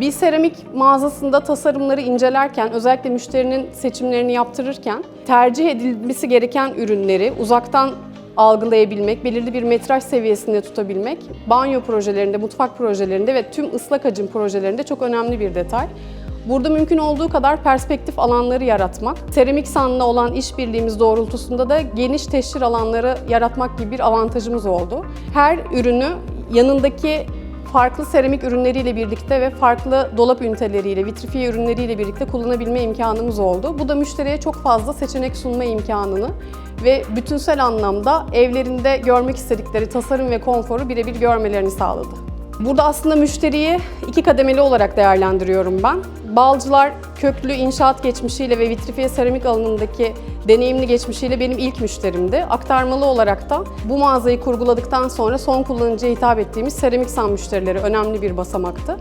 Bir seramik mağazasında tasarımları incelerken, özellikle müşterinin seçimlerini yaptırırken tercih edilmesi gereken ürünleri uzaktan algılayabilmek, belirli bir metraj seviyesinde tutabilmek, banyo projelerinde, mutfak projelerinde ve tüm ıslak hacim projelerinde çok önemli bir detay. Burada mümkün olduğu kadar perspektif alanları yaratmak, seramik sanla olan işbirliğimiz doğrultusunda da geniş teşhir alanları yaratmak gibi bir avantajımız oldu. Her ürünü yanındaki farklı seramik ürünleriyle birlikte ve farklı dolap üniteleriyle, vitrifiye ürünleriyle birlikte kullanabilme imkanımız oldu. Bu da müşteriye çok fazla seçenek sunma imkanını ve bütünsel anlamda evlerinde görmek istedikleri tasarım ve konforu birebir görmelerini sağladı. Burada aslında müşteriyi iki kademeli olarak değerlendiriyorum ben. Balcılar köklü inşaat geçmişiyle ve vitrifiye seramik alanındaki deneyimli geçmişiyle benim ilk müşterimdi. Aktarmalı olarak da bu mağazayı kurguladıktan sonra son kullanıcıya hitap ettiğimiz seramik san müşterileri önemli bir basamaktı.